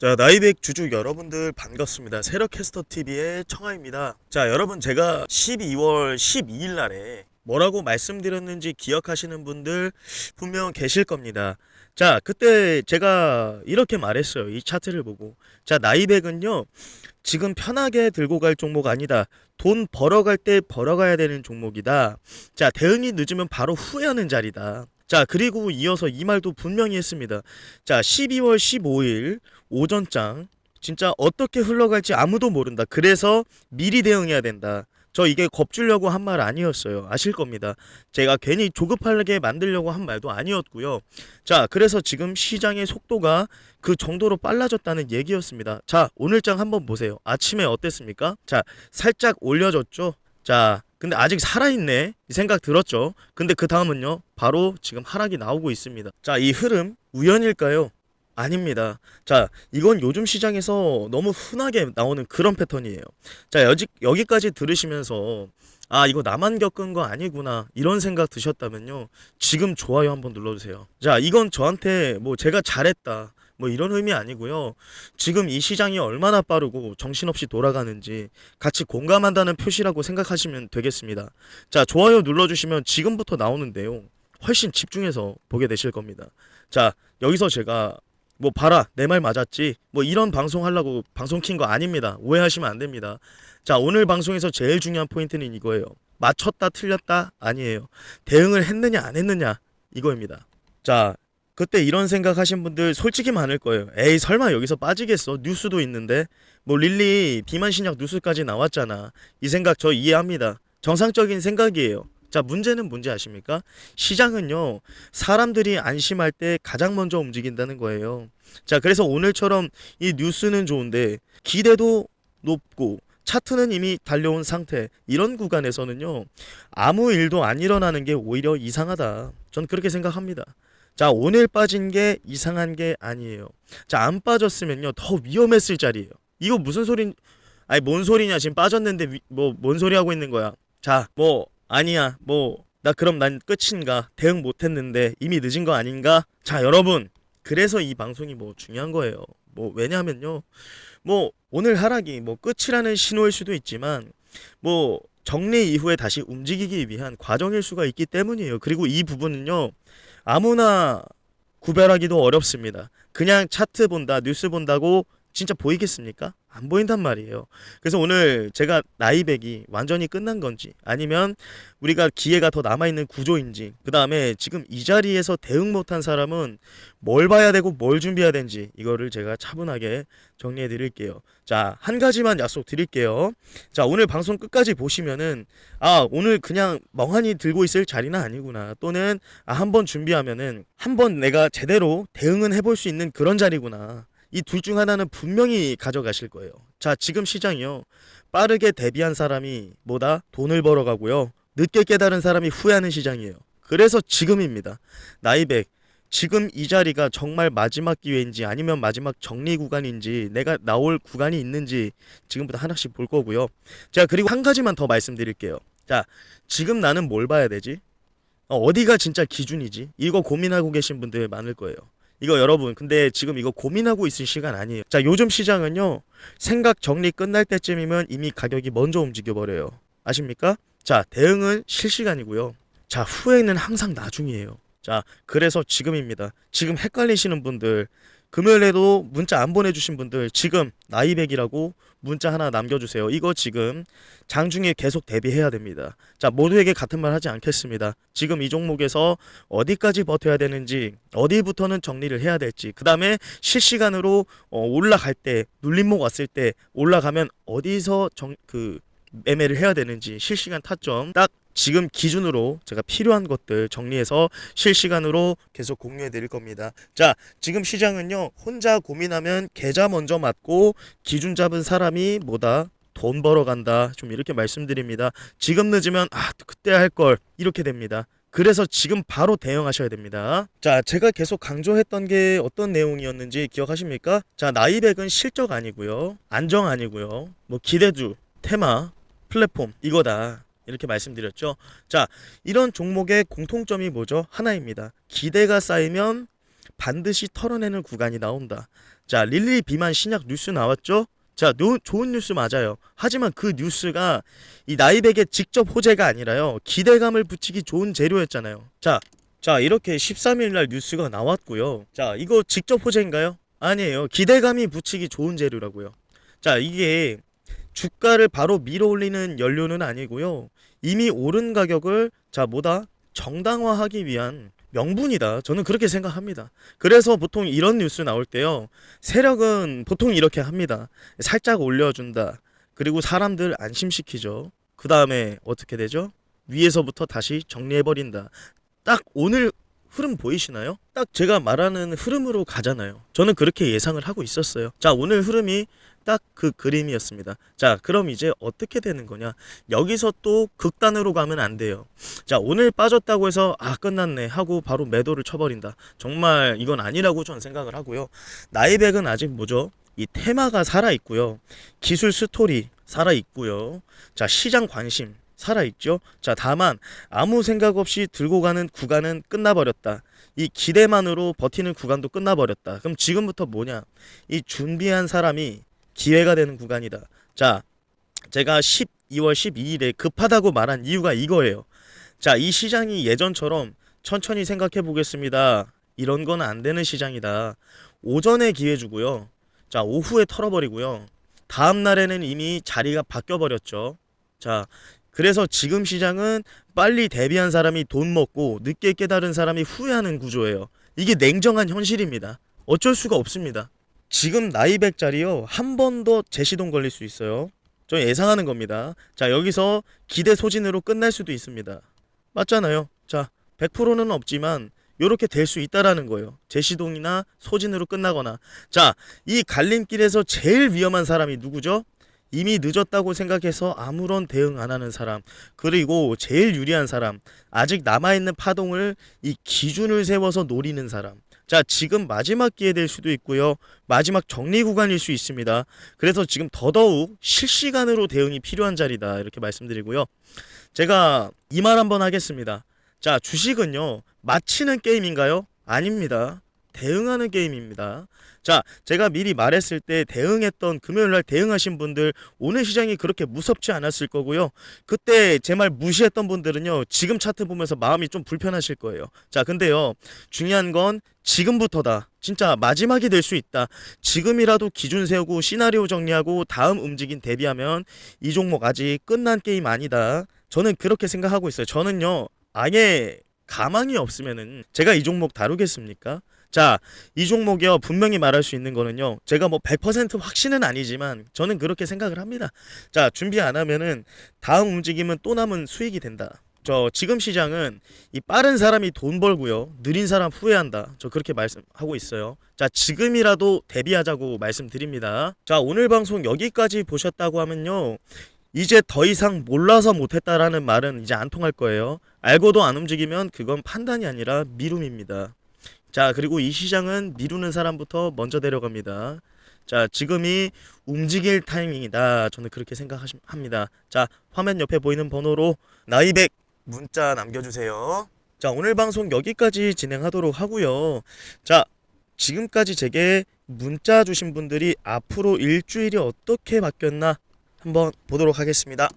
자, 나이백 주주 여러분들 반갑습니다. 세력캐스터 TV의 청아입니다. 자, 여러분 제가 12월 12일 날에 뭐라고 말씀드렸는지 기억하시는 분들 분명 계실 겁니다. 자, 그때 제가 이렇게 말했어요. 이 차트를 보고. 자, 나이백은요. 지금 편하게 들고 갈 종목 아니다. 돈 벌어갈 때 벌어가야 되는 종목이다. 자, 대응이 늦으면 바로 후회하는 자리다. 자, 그리고 이어서 이 말도 분명히 했습니다. 자, 12월 15일 오전장 진짜 어떻게 흘러갈지 아무도 모른다. 그래서 미리 대응해야 된다. 저 이게 겁주려고 한 말 아니었어요. 아실 겁니다. 제가 괜히 조급하게 만들려고 한 말도 아니었고요. 자, 그래서 지금 시장의 속도가 그 정도로 빨라졌다는 얘기였습니다. 자, 오늘 장 한번 보세요. 아침에 어땠습니까? 자, 살짝 올려줬죠. 자, 근데 아직 살아있네. 이 생각 들었죠. 근데 그 다음은요. 바로 지금 하락이 나오고 있습니다. 자, 이 흐름 우연일까요? 아닙니다. 자, 이건 요즘 시장에서 너무 흔하게 나오는 그런 패턴이에요. 자, 여기, 여기까지 들으시면서 아, 이거 나만 겪은 거 아니구나. 이런 생각 드셨다면요. 지금 좋아요 한번 눌러주세요. 자, 이건 저한테 뭐 제가 잘했다. 뭐 이런 의미 아니고요. 지금 이 시장이 얼마나 빠르고 정신없이 돌아가는지 같이 공감한다는 표시라고 생각하시면 되겠습니다. 자, 좋아요 눌러주시면 지금부터 나오는 내용 훨씬 집중해서 보게 되실 겁니다. 자, 여기서 제가 뭐 봐라 내 말 맞았지 뭐 이런 방송 하려고 방송 킨 거 아닙니다. 오해하시면 안 됩니다. 자 오늘 방송에서 제일 중요한 포인트는 이거예요. 맞췄다 틀렸다? 아니에요. 대응을 했느냐 안 했느냐 이거입니다. 자 그때 이런 생각 하신 분들 솔직히 많을 거예요 에이 설마 여기서 빠지겠어 뉴스도 있는데 뭐 릴리 비만 신약 뉴스까지 나왔잖아 이 생각 저 이해합니다 정상적인 생각이에요 자 문제는 뭔지 아십니까 시장은요 사람들이 안심할 때 가장 먼저 움직인다는 거예요. 자, 그래서 오늘처럼 이 뉴스는 좋은데 기대도 높고 차트는 이미 달려온 상태. 이런 구간에서는요. 아무 일도 안 일어나는 게 오히려 이상하다. 전 그렇게 생각합니다. 자, 오늘 빠진 게 이상한 게 아니에요. 자, 안 빠졌으면요. 더 위험했을 자리예요. 이거 무슨 소린 아니 뭔 소리냐 지금 빠졌는데 뭐 뭔 소리 하고 있는 거야 자 뭐 아니야 뭐 나 그럼 난 끝인가 대응 못 했는데 이미 늦은 거 아닌가 자 여러분 그래서 이 방송이 뭐 중요한 거예요 뭐 왜냐하면요 뭐 오늘 하락이 뭐 끝이라는 신호일 수도 있지만 뭐 정리 이후에 다시 움직이기 위한 과정일 수가 있기 때문이에요 그리고 이 부분은요 아무나 구별하기도 어렵습니다. 그냥 차트 본다 뉴스 본다고 진짜 보이겠습니까? 안 보인단 말이에요. 그래서 오늘 제가 나이백이 완전히 끝난 건지 아니면 우리가 기회가 더 남아있는 구조인지 그 다음에 지금 이 자리에서 대응 못한 사람은 뭘 봐야 되고 뭘 준비해야 되는지 이거를 제가 차분하게 정리해 드릴게요. 자, 한 가지만 약속 드릴게요. 자, 오늘 방송 끝까지 보시면은 아, 오늘 그냥 멍하니 들고 있을 자리는 아니구나. 또는 아, 한번 준비하면은 한번 내가 제대로 대응은 해볼 수 있는 그런 자리구나. 이 둘 중 하나는 분명히 가져가실 거예요. 자, 지금 시장이요. 빠르게 대비한 사람이 뭐다? 돈을 벌어가고요. 늦게 깨달은 사람이 후회하는 시장이에요. 그래서 지금입니다. 나이백. 지금 이 자리가 정말 마지막 기회인지 아니면 마지막 정리 구간인지 내가 나올 구간이 있는지 지금부터 하나씩 볼 거고요. 자, 그리고 한 가지만 더 말씀드릴게요. 자, 지금 나는 뭘 봐야 되지? 어, 어디가 진짜 기준이지? 이거 고민하고 계신 분들 많을 거예요. 이거 여러분 근데 지금 이거 고민하고 있을 시간 아니에요. 자 요즘 시장은요 생각 정리 끝날 때쯤이면 이미 가격이 먼저 움직여 버려요. 아십니까? 자 대응은 실시간이고요. 자 후회는 항상 나중이에요. 자 그래서 지금입니다. 지금 헷갈리시는 분들 금요일에도 문자 안 보내주신 분들 지금 나이백이라고 문자 하나 남겨주세요. 이거 지금 장중에 계속 대비해야 됩니다. 자 모두에게 같은 말 하지 않겠습니다. 지금 이 종목에서 어디까지 버텨야 되는지 어디부터는 정리를 해야 될지 그 다음에 실시간으로 어, 올라갈 때 눌림목 왔을 때 올라가면 어디서 정, 그 매매를 해야 되는지 실시간 타점 딱 지금 기준으로 제가 필요한 것들 정리해서 실시간으로 계속 공유해 드릴 겁니다. 자, 지금 시장은요. 혼자 고민하면 계좌 먼저 맞고 기준 잡은 사람이 뭐다? 돈 벌어 간다. 좀 이렇게 말씀드립니다. 지금 늦으면 아, 또 그때 할 걸. 이렇게 됩니다. 그래서 지금 바로 대응하셔야 됩니다. 자, 제가 계속 강조했던 게 어떤 내용이었는지 기억하십니까? 자, 나이백은 실적 아니고요. 안정 아니고요. 뭐 기대주, 테마, 플랫폼 이거다. 이렇게 말씀드렸죠. 자, 이런 종목의 공통점이 뭐죠? 하나입니다. 기대가 쌓이면 반드시 털어내는 구간이 나온다. 자, 릴리 비만 신약 뉴스 나왔죠? 자, 노, 좋은 뉴스 맞아요. 하지만 그 뉴스가 이 나이백의 직접 호재가 아니라요. 기대감을 붙이기 좋은 재료였잖아요. 자, 자, 이렇게 13일 날 뉴스가 나왔고요. 자, 이거 직접 호재인가요? 아니에요. 기대감이 붙이기 좋은 재료라고요. 자, 이게 주가를 바로 밀어 올리는 연료는 아니고요. 이미 오른 가격을 자, 뭐다? 정당화하기 위한 명분이다. 저는 그렇게 생각합니다. 그래서 보통 이런 뉴스 나올 때요. 세력은 보통 이렇게 합니다. 살짝 올려준다. 그리고 사람들 안심시키죠. 그 다음에 어떻게 되죠? 위에서부터 다시 정리해버린다. 딱 오늘 흐름 보이시나요? 딱 제가 말하는 흐름으로 가잖아요. 저는 그렇게 예상을 하고 있었어요. 자, 오늘 흐름이 딱 그 그림이었습니다. 자, 그럼 이제 어떻게 되는 거냐? 여기서 또 극단으로 가면 안 돼요. 자, 오늘 빠졌다고 해서 아, 끝났네 하고 바로 매도를 쳐버린다. 정말 이건 아니라고 저는 생각을 하고요. 나이백은 아직 뭐죠? 이 테마가 살아 있고요. 기술 스토리 살아 있고요. 자, 시장 관심 살아 있죠. 자, 다만 아무 생각 없이 들고 가는 구간은 끝나버렸다. 이 기대만으로 버티는 구간도 끝나버렸다. 그럼 지금부터 뭐냐? 이 준비한 사람이 기회가 되는 구간이다. 자, 제가 12월 12일에 급하다고 말한 이유가 이거예요. 자, 이 시장이 예전처럼 천천히 생각해 보겠습니다. 이런 건 안 되는 시장이다. 오전에 기회 주고요. 자, 오후에 털어버리고요. 다음 날에는 이미 자리가 바뀌어 버렸죠. 자, 그래서 지금 시장은 빨리 대비한 사람이 돈 먹고 늦게 깨달은 사람이 후회하는 구조예요. 이게 냉정한 현실입니다. 어쩔 수가 없습니다. 지금 나이백짜리요. 한 번더 재시동 걸릴 수 있어요. 저 예상하는 겁니다. 자, 여기서 기대 소진으로 끝날 수도 있습니다. 맞잖아요. 자, 100%는 없지만 이렇게 될 수 있다라는 거예요. 재시동이나 소진으로 끝나거나. 자, 이 갈림길에서 제일 위험한 사람이 누구죠? 이미 늦었다고 생각해서 아무런 대응 안 하는 사람. 그리고 제일 유리한 사람. 아직 남아있는 파동을 이 기준을 세워서 노리는 사람. 자, 지금 마지막 기회 될 수도 있고요. 마지막 정리 구간일 수 있습니다. 그래서 지금 더더욱 실시간으로 대응이 필요한 자리다. 이렇게 말씀드리고요. 제가 이 말 한번 하겠습니다. 자, 주식은요, 마치는 게임인가요? 아닙니다. 대응하는 게임입니다. 자, 제가 미리 말했을 때 대응했던 금요일 날 대응하신 분들 오늘 시장이 그렇게 무섭지 않았을 거고요. 그때 제 말 무시했던 분들은요. 지금 차트 보면서 마음이 좀 불편하실 거예요. 자, 근데요. 중요한 건 지금부터다. 진짜 마지막이 될 수 있다. 지금이라도 기준 세우고 시나리오 정리하고 다음 움직임 대비하면 이 종목 아직 끝난 게임 아니다. 저는 그렇게 생각하고 있어요. 저는요. 아예 가망이 없으면은 제가 이 종목 다루겠습니까? 자, 이 종목이요. 분명히 말할 수 있는 거는요. 제가 뭐 100% 확신은 아니지만 저는 그렇게 생각을 합니다. 자, 준비 안 하면은 다음 움직임은 또 남은 수익이 된다. 저 지금 시장은 이 빠른 사람이 돈 벌고요. 느린 사람 후회한다. 저 그렇게 말씀하고 있어요. 자, 지금이라도 대비하자고 말씀드립니다. 자, 오늘 방송 여기까지 보셨다고 하면요. 이제 더 이상 몰라서 못했다라는 말은 이제 안 통할 거예요. 알고도 안 움직이면 그건 판단이 아니라 미룸입니다. 자, 그리고 이 시장은 미루는 사람부터 먼저 데려갑니다. 자, 지금이 움직일 타이밍이다. 저는 그렇게 생각합니다. 자, 화면 옆에 보이는 번호로 나이백 문자 남겨주세요. 자, 오늘 방송 여기까지 진행하도록 하고요. 자, 지금까지 제게 문자 주신 분들이 앞으로 일주일이 어떻게 바뀌었나 한번 보도록 하겠습니다.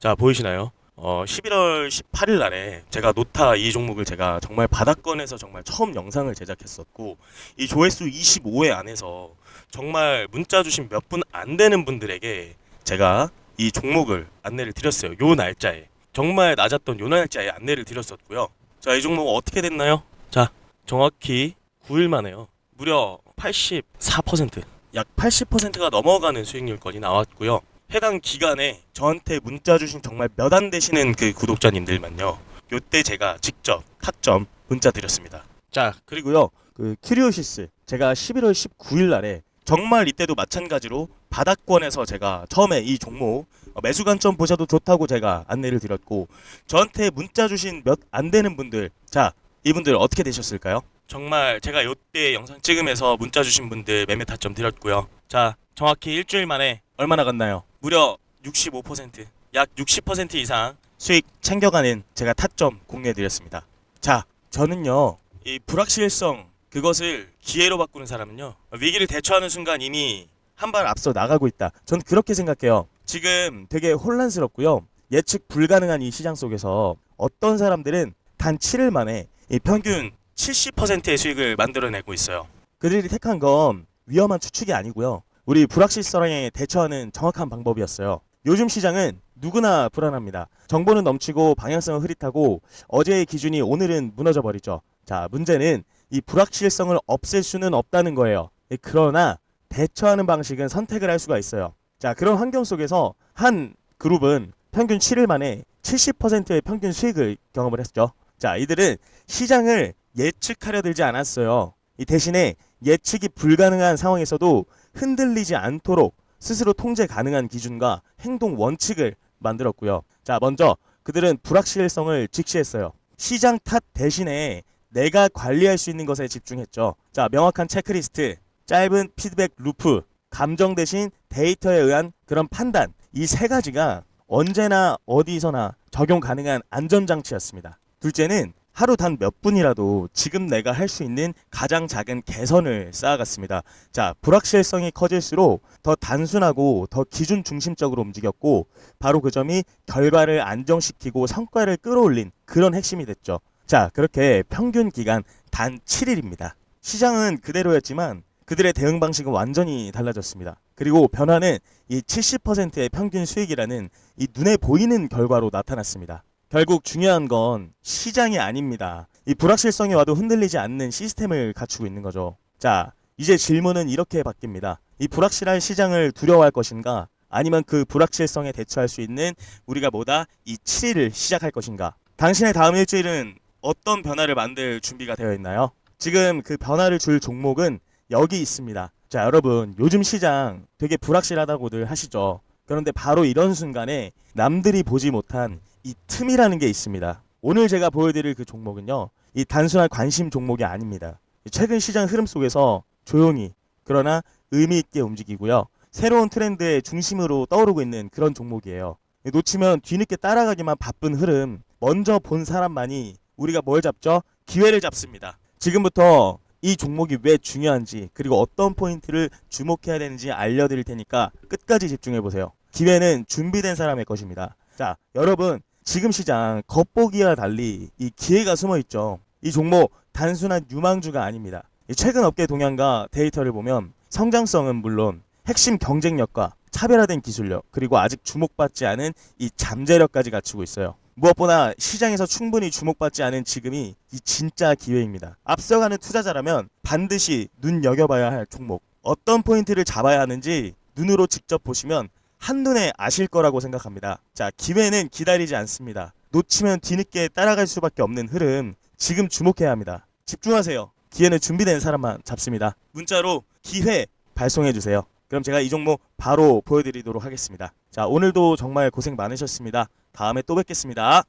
자, 보이시나요? 어, 11월 18일 날에 제가 노타 이 종목을 제가 정말 바닥권에서 정말 처음 영상을 제작했었고 이 조회수 25회 안에서 정말 문자 주신 몇 분 안 되는 분들에게 제가 이 종목을 안내를 드렸어요. 요 날짜에 정말 낮았던 요 날짜에 안내를 드렸었고요. 자, 이 종목 어떻게 됐나요? 자, 정확히 9일 만에요. 무려 84%약 80%가 넘어가는 수익률권이 나왔고요. 해당 기간에 저한테 문자 주신 정말 몇 안 되시는 그 구독자님들만요. 요때 제가 직접 타점 문자 드렸습니다. 자, 그리고요. 그 큐리오시스 제가 11월 19일 날에 정말 이때도 마찬가지로 바닥권에서 제가 처음에 이 종목 어, 매수 관점 보셔도 좋다고 제가 안내를 드렸고 저한테 문자 주신 몇 안 되는 분들 자, 이분들 어떻게 되셨을까요? 정말 제가 요때 영상 찍으면서 문자 주신 분들 매매 타점 드렸고요. 자, 정확히 일주일 만에 얼마 나 갔나요? 무려 65%, 약 60% 이상 수익 챙겨가는 제가 타점 공유해 드렸습니다. 자, 저는요. 이 불확실성 그것을 기회로 바꾸는 사람은요 위기를 대처하는 순간 이미 한 발 앞서 나가고 있다. 저는 그렇게 생각해요. 지금 되게 혼란스럽고요. 예측 불가능한 이 시장 속에서 어떤 사람들은 단 7일 만에 이 평균 70%의 수익을 만들어내고 있어요. 그들이 택한 건 위험한 추측이 아니고요. 우리 불확실성에 대처하는 정확한 방법이었어요. 요즘 시장은 누구나 불안합니다. 정보는 넘치고 방향성은 흐릿하고 어제의 기준이 오늘은 무너져 버리죠. 자, 문제는 이 불확실성을 없앨 수는 없다는 거예요. 예, 그러나 대처하는 방식은 선택을 할 수가 있어요. 자, 그런 환경 속에서 한 그룹은 평균 7일 만에 70%의 평균 수익을 경험을 했죠. 자, 이들은 시장을 예측하려 들지 않았어요. 이 대신에 예측이 불가능한 상황에서도 흔들리지 않도록 스스로 통제 가능한 기준과 행동 원칙을 만들었고요. 자, 먼저 그들은 불확실성을 직시했어요. 시장 탓 대신에 내가 관리할 수 있는 것에 집중했죠. 자, 명확한 체크리스트, 짧은 피드백 루프, 감정 대신 데이터에 의한 그런 판단. 이 세 가지가 언제나 어디서나 적용 가능한 안전장치였습니다. 둘째는 하루 단 몇 분이라도 지금 내가 할 수 있는 가장 작은 개선을 쌓아갔습니다. 자, 불확실성이 커질수록 더 단순하고 더 기준 중심적으로 움직였고 바로 그 점이 결과를 안정시키고 성과를 끌어올린 그런 핵심이 됐죠. 자, 그렇게 평균 기간 단 7일입니다. 시장은 그대로였지만 그들의 대응 방식은 완전히 달라졌습니다. 그리고 변화는 이 70%의 평균 수익이라는 이 눈에 보이는 결과로 나타났습니다. 결국 중요한 건 시장이 아닙니다. 이 불확실성이 와도 흔들리지 않는 시스템을 갖추고 있는 거죠. 자, 이제 질문은 이렇게 바뀝니다. 이 불확실한 시장을 두려워할 것인가? 아니면 그 불확실성에 대처할 수 있는 우리가 뭐다? 이 7일을 시작할 것인가? 당신의 다음 일주일은 어떤 변화를 만들 준비가 되어 있나요? 지금 그 변화를 줄 종목은 여기 있습니다. 자, 여러분, 요즘 시장 되게 불확실하다고들 하시죠. 그런데 바로 이런 순간에 남들이 보지 못한 이 틈이라는 게 있습니다. 오늘 제가 보여드릴 그 종목은요, 이 단순한 관심 종목이 아닙니다. 최근 시장 흐름 속에서 조용히 그러나 의미 있게 움직이고요. 새로운 트렌드의 중심으로 떠오르고 있는 그런 종목이에요. 놓치면 뒤늦게 따라가기만 바쁜 흐름, 먼저 본 사람만이 우리가 뭘 잡죠? 기회를 잡습니다. 지금부터 이 종목이 왜 중요한지 그리고 어떤 포인트를 주목해야 되는지 알려드릴 테니까 끝까지 집중해 보세요. 기회는 준비된 사람의 것입니다. 자, 여러분 지금 시장 겉보기와 달리 이 기회가 숨어 있죠. 이 종목 단순한 유망주가 아닙니다. 이 최근 업계 동향과 데이터를 보면 성장성은 물론 핵심 경쟁력과 차별화된 기술력 그리고 아직 주목받지 않은 이 잠재력까지 갖추고 있어요. 무엇보다 시장에서 충분히 주목받지 않은 지금이 이 진짜 기회입니다. 앞서가는 투자자라면 반드시 눈여겨봐야 할 종목. 어떤 포인트를 잡아야 하는지 눈으로 직접 보시면 한눈에 아실 거라고 생각합니다. 자, 기회는 기다리지 않습니다. 놓치면 뒤늦게 따라갈 수밖에 없는 흐름. 지금 주목해야 합니다. 집중하세요. 기회는 준비된 사람만 잡습니다. 문자로 기회 발송해 주세요. 그럼 제가 이 종목 바로 보여드리도록 하겠습니다. 자, 오늘도 정말 고생 많으셨습니다. 다음에 또 뵙겠습니다.